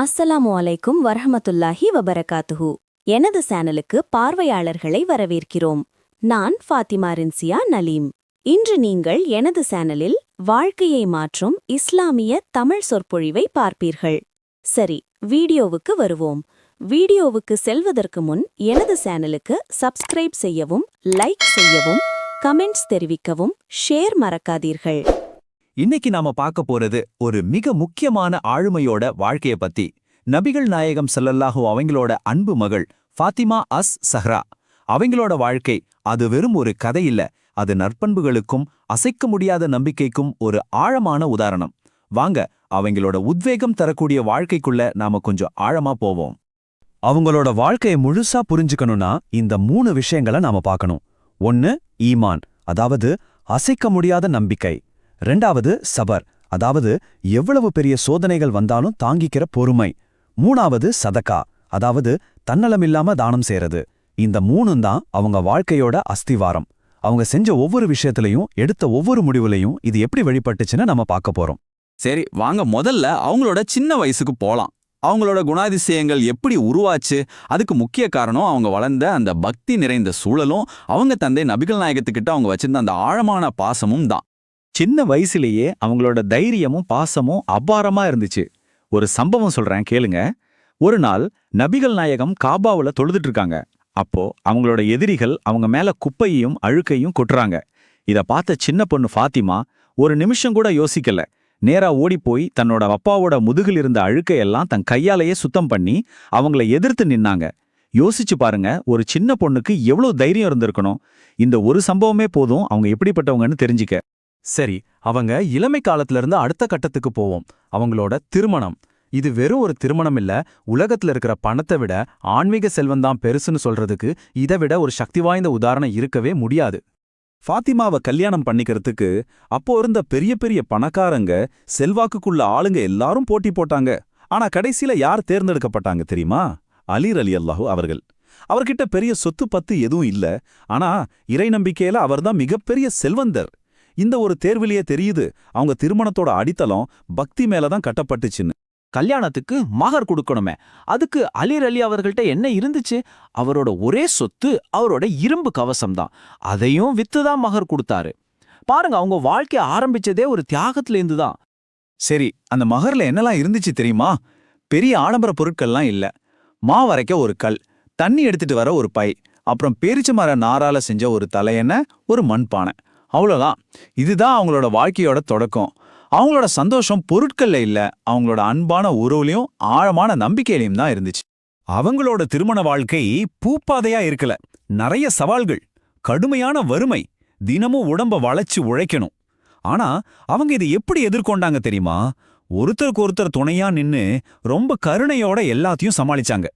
அஸ்ஸலாமு அலைக்கும் வரஹமத்துல்லாஹி வபரகாத்துஹு. எனது சேனலுக்கு பார்வையாளர்களை வரவேற்கிறோம். நான் ஃபாத்திமா ரின்சியா நலீம். இன்று நீங்கள் எனது சேனலில் வாழ்க்கையை மாற்றும் இஸ்லாமிய தமிழ் சொற்பொழிவை பார்ப்பீர்கள். சரி வீடியோவுக்கு வருவோம். வீடியோவுக்கு செல்வதற்கு முன் எனது சேனலுக்கு சப்ஸ்கிரைப் செய்யவும் லைக் செய்யவும் கமெண்ட்ஸ் தெரிவிக்கவும் ஷேர் மறக்காதீர்கள். இன்னைக்கு நாம பார்க்க போறது ஒரு மிக முக்கியமான ஆளுமையோட வாழ்க்கைய பத்தி. நபிகள் நாயகம் ஸல்லல்லாஹு அவங்களோட அன்பு மகள் ஃபாத்திமா அஸ் சஹ்ரா. அவங்களோட வாழ்க்கை அது வெறும் ஒரு கதை இல்ல அது நற்பண்புகளுக்கும் அசைக்க முடியாத நம்பிக்கைக்கும் ஒரு ஆழமான உதாரணம். வாங்க அவங்களோட உத்வேகம் தரக்கூடிய வாழ்க்கைக்குள்ள நாம கொஞ்சம் ஆழமா போவோம். அவங்களோட வாழ்க்கையை முழுசா புரிஞ்சுக்கணும்னா இந்த மூணு விஷயங்களை நாம பார்க்கணும். ஒன்னு ஈமான் அதாவது அசைக்க முடியாத நம்பிக்கை. ரெண்டாவது சபர். அதாவது எவ்வளவு பெரிய சோதனைகள் வந்தாலும் தாங்கிக்கிற பொறுமை. மூணாவது சதக்கா அதாவது தன்னலமில்லாம தானம் செய்யறது இந்த மூணும் தான் அவங்க வாழ்க்கையோட அஸ்திவாரம். அவங்க செஞ்ச ஒவ்வொரு விஷயத்திலையும் எடுத்த ஒவ்வொரு முடிவுலையும் இது எப்படி வெளிப்பட்டுச்சுன்னு நம்ம பார்க்க போறோம். சரி வாங்க முதல்ல அவங்களோட சின்ன வயசுக்கு போலாம். அவங்களோட குணாதிசயங்கள் எப்படி உருவாச்சு? அதுக்கு முக்கிய காரணம் அவங்க வளர்ந்த அந்த பக்தி நிறைந்த சூழலும் அவங்க தந்தை நபிகள் நாயகத்துக்கிட்ட அவங்க வச்சிருந்த அந்த ஆழமான பாசமும் தான். சின்ன வயசுலயே அவங்களோட தைரியமும் பாசமும் அபாரமா இருந்துச்சு. ஒரு சம்பவம் சொல்றேன் கேளுங்க. ஒரு நாள் நபிகள் நாயகம் காபாவுல தொழுதுட்டு இருக்காங்க. அப்போ அவங்களோட எதிரிகள் அவங்க மேல குப்பையையும் அழுக்கையும் கொட்டுறாங்க. இத பார்த்த சின்ன பொண்ணு ஃபாத்திமா ஒரு நிமிஷம் கூட யோசிக்கல. நேரா ஓடிப்போய் தன்னோட அப்பாவோட முதுகில் இருந்த அழுக்கையெல்லாம் தன் கையாலேயே சுத்தம் பண்ணி அவங்கள எதிர்த்து நின்னாங்க. யோசிச்சு பாருங்க ஒரு சின்ன பொண்ணுக்கு எவ்வளோ தைரியம் இருந்திருக்கணும். இந்த ஒரு சம்பவமே போதும் அவங்க எப்படிப்பட்டவங்கன்னு தெரிஞ்சுக்க. சரி அவங்க இளமை காலத்துல இருந்து அடுத்த கட்டத்துக்கு போவோம். அவங்களோட திருமணம். இது வெறும் ஒரு திருமணம் இல்ல உலகத்துல இருக்கிற பணத்தை விட ஆன்மீக செல்வம் தான் பெருசுன்னு சொல்றதுக்கு இதை விட ஒரு சக்தி வாய்ந்த உதாரணம் இருக்கவே முடியாது. ஃபாத்திமாவை கல்யாணம் பண்ணிக்கிறதுக்கு அப்போ இருந்த பெரிய பெரிய பணக்காரங்க செல்வாக்குக்குள்ள ஆளுங்க எல்லாரும் போட்டி போட்டாங்க. ஆனா கடைசியில யார் தேர்ந்தெடுக்கப்பட்டாங்க தெரியுமா? அலீர் அலி அல்லாஹு அவர்கள். அவர்கிட்ட பெரிய சொத்து பத்து எதுவும் இல்ல. ஆனா இறை நம்பிக்கையில அவர்தான் மிகப்பெரிய செல்வந்தர். இந்த ஒரு தேர்விலேயே தெரியுது அவங்க திருமணத்தோட அடித்தளம் பக்தி மேலதான் கட்டப்பட்டுச்சுன்னு. கல்யாணத்துக்கு மகர் கொடுக்கணுமே அதுக்கு அலிர் அலி அவர்கள்ட்ட என்ன இருந்துச்சு? அவரோட ஒரே சொத்து அவரோட இரும்பு கவசம் தான் அதையும் வித்து தான் மகர் கொடுத்தாரு. பாருங்க அவங்க வாழ்க்கை ஆரம்பிச்சதே ஒரு தியாகத்திலேருந்து தான் சரி அந்த மகர்ல என்னெல்லாம் இருந்துச்சு தெரியுமா? பெரிய ஆடம்பர பொருட்கள்லாம் இல்ல. மா வரைக்க ஒரு கல் தண்ணி எடுத்துட்டு வர ஒரு பை அப்புறம் பேரிச்ச மர நாரால செஞ்ச ஒரு தலையெண்ண ஒரு மண்பானை. அவ்வளோதான் இதுதான் அவங்களோட வாழ்க்கையோட தொடக்கம். அவங்களோட சந்தோஷம் பொருட்கள்ல இல்ல அவங்களோட அன்பான உறவுலையும் ஆழமான நம்பிக்கையிலையும் தான் இருந்துச்சு. அவங்களோட திருமண வாழ்க்கை பூப்பாதையா இருக்கல. நிறைய சவால்கள் கடுமையான வறுமை தினமும் உடம்ப வளைச்சு உழைக்கணும். ஆனா அவங்க இதை எப்படி எதிர்கொண்டாங்க தெரியுமா? ஒருத்தருக்கு ஒருத்தர் துணையா நின்னு ரொம்ப கருணையோட எல்லாத்தையும் சமாளிச்சாங்க.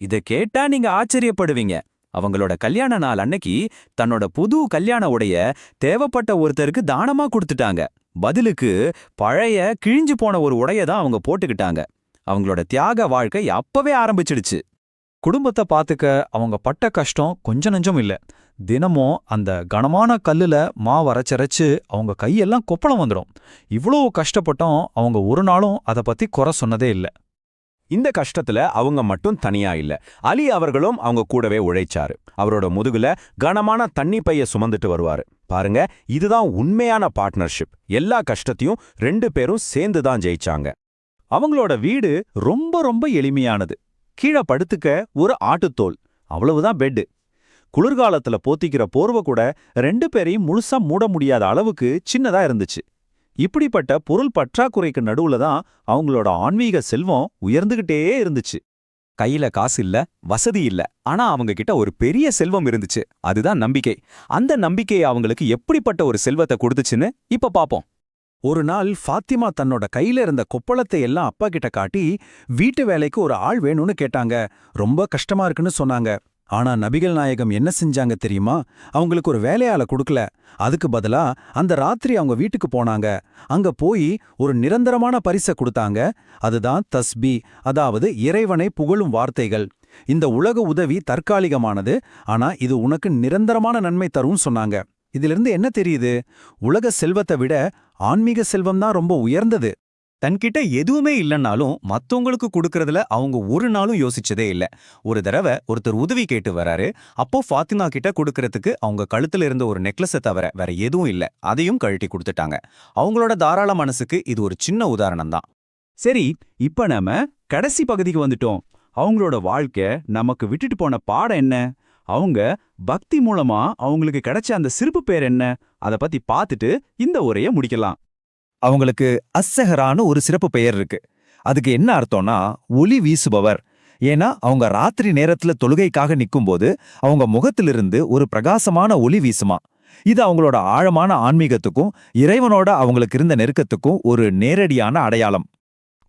இத கேட்டா நீங்க ஆச்சரியப்படுவீங்க. அவங்களோட கல்யாண நாள் அன்னைக்கு தன்னோட புது கல்யாண உடைய தேவைப்பட்ட ஒருத்தருக்கு தானமா கொடுத்துட்டாங்க. பதிலுக்கு பழைய கிழிஞ்சு போன ஒரு உடைய தான் அவங்க போட்டுக்கிட்டாங்க. அவங்களோட தியாக வாழ்க்கை அப்பவே ஆரம்பிச்சிடுச்சு. குடும்பத்தை பாத்துக்க அவங்க பட்ட கஷ்டம் கொஞ்ச நஞ்சம் இல்ல. தினமும் அந்த கனமான கல்லுல மாவரைச்சரைச்சு அவங்க கையெல்லாம் கொப்பளம் வந்துடும் இவ்வளோ கஷ்டப்பட்டும் அவங்க ஒரு நாளும் அதை பத்தி குறை சொன்னதே இல்ல. இந்த கஷ்டத்துல அவங்க மட்டும் தனியா இல்ல. அலி அவர்களும் அவங்க கூடவே உழைச்சாரு. அவரோட முதுகுல கனமான தண்ணி பைய சுமந்துட்டு வருவாரு. பாருங்க இதுதான் உண்மையான பார்ட்னர்ஷிப் எல்லா கஷ்டத்தையும் ரெண்டு பேரும் சேர்ந்து தான் ஜெயிச்சாங்க. அவங்களோட வீடு ரொம்ப ரொம்ப எளிமையானது. கீழே படுத்துக்க ஒரு ஆட்டுத்தோல். அவ்வளவுதான் பெட்டு குளிர்காலத்துல போத்திக்கிற போர்வை கூட ரெண்டு பேரையும் முழுசா மூட முடியாத அளவுக்கு சின்னதா இருந்துச்சு. இப்படிப்பட்ட பொருள் பற்றாக்குறைக்கு நடுவுல தான் அவங்களோட ஆன்மீக செல்வம் உயர்ந்துகிட்டே இருந்துச்சு. கையில காசு இல்ல வசதி இல்ல ஆனா அவங்க கிட்ட ஒரு பெரிய செல்வம் இருந்துச்சு. அதுதான் நம்பிக்கை. அந்த நம்பிக்கை அவங்களுக்கு எப்படிப்பட்ட ஒரு செல்வத்தை கொடுத்துச்சுன்னு இப்ப பாப்போம். ஒரு நாள் ஃபாத்திமா தன்னோட கையில இருந்த கொப்பளத்தை எல்லாம் அப்பா கிட்ட காட்டி வீட்டு வேலைக்கு ஒரு ஆள் வேணும்னு கேட்டாங்க. ரொம்ப கஷ்டமா இருக்குன்னு சொன்னாங்க. ஆனா நபிகள் நாயகம் என்ன செஞ்சாங்க தெரியுமா? அவங்களுக்கு ஒரு வேலையாள கொடுக்கல. அதுக்கு பதிலா அந்த ராத்திரி அவங்க வீட்டுக்கு போனாங்க. அங்க போய் ஒரு நிரந்தரமான பரிசை கொடுத்தாங்க. அதுதான் தஸ்பி அதாவது இறைவனை புகழும் வார்த்தைகள். இந்த உலக உதவி தற்காலிகமானது. ஆனா இது உனக்கு நிரந்தரமான நன்மை தரும் சொன்னாங்க. இதிலிருந்து என்ன தெரியுது? உலக செல்வத்தை விட ஆன்மீக செல்வம் தான் ரொம்ப உயர்ந்தது. தன்கிட்ட எதுவுமே இல்லைன்னாலும் மத்தவங்களுக்கு கொடுக்கறதுல அவங்க ஒரு நாளும் யோசிச்சதே இல்ல. ஒரு தடவை ஒருத்தர் உதவி கேட்டு வராரு. அப்போ ஃபாத்திமா கிட்ட கொடுக்கறதுக்கு அவங்க கழுத்துல இருந்த ஒரு நெக்லஸை தவிர வேற எதுவும் இல்ல. அதையும் கழட்டி கொடுத்துட்டாங்க. அவங்களோட தாராள மனசுக்கு இது ஒரு சின்ன உதாரணம் தான். சரி இப்ப நாம கடைசி பகுதிக்கு வந்துட்டோம். அவங்களோட வாழ்க்கை நமக்கு விட்டுட்டு போன பாடம் என்ன? அவங்க பக்தி மூலமா அவங்களுக்கு கிடைச்ச அந்த சிறப்பு பேர் என்ன? அத பத்தி பார்த்துட்டு இந்த உரைய முடிக்கலாம். அவங்களுக்கு அஸ்ஸஹரான்னு ஒரு சிறப்பு பெயர் இருக்கு. அதுக்கு என்ன அர்த்தம்னா ஒளி வீசுபவர். ஏன்னா அவங்க ராத்திரி நேரத்துல தொழுகைக்காக நிக்கும்போது அவங்க முகத்திலிருந்து ஒரு பிரகாசமான ஒளி வீசுமா. இது அவங்களோட ஆழமான ஆன்மீகத்துக்கும் இறைவனோட அவங்களுக்கு இருந்த நெருக்கத்துக்கும் ஒரு நேரடியான அடையாளம்.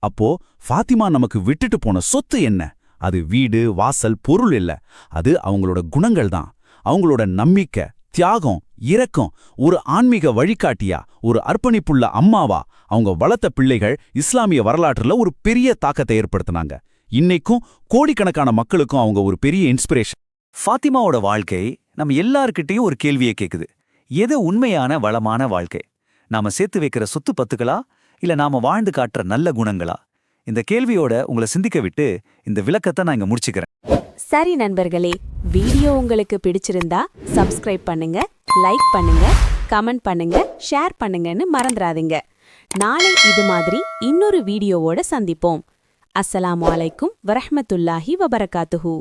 அப்போ ஃபாத்திமா நமக்கு விட்டுட்டு போன சொத்து என்ன? அது வீடு வாசல் பொருள் இல்ல. அது அவங்களோட குணங்கள் தான் அவங்களோட நம்பிக்கை. தியாகம் இரக்கம் ஒரு ஆன்மீக வழிகாட்டியா ஒரு அர்ப்பணிப்புள்ள அம்மாவா? அவங்க வளர்த்த பிள்ளைகள் இஸ்லாமிய வரலாற்றுல ஒரு பெரிய தாக்கத்தை ஏற்படுத்தினாங்க. இன்னைக்கும் கோடிக்கணக்கான மக்களுக்கும் அவங்க ஒரு பெரிய இன்ஸ்பிரேஷன் ஃபாத்திமாவோட வாழ்க்கை நம்ம எல்லார்கிட்டயும் ஒரு கேள்வியை கேக்குது. எது உண்மையான வளமான வாழ்க்கை? நாம சேர்த்து வைக்கிற சொத்து பத்துக்களா? இல்ல நாம வாழ்ந்து காட்டுற நல்ல குணங்களா? இந்த கேள்வியோட உங்களை சிந்திக்க விட்டு இந்த விளக்கத்தை நான் இங்க முடிச்சுக்கிறேன். சரி நண்பர்களே வீடியோ உங்களுக்கு பிடிச்சிருந்தா சப்ஸ்கிரைப் பண்ணுங்க லைக் பண்ணுங்க கமெண்ட் பண்ணுங்க ஷேர் பண்ணுங்கன்னு மறந்துடாதீங்க. நாளை இது மாதிரி இன்னொரு வீடியோவோட சந்திப்போம். அஸ்ஸலாமு அலைக்கும் வரஹ்மத்துல்லாஹி வபரகாத்துஹு.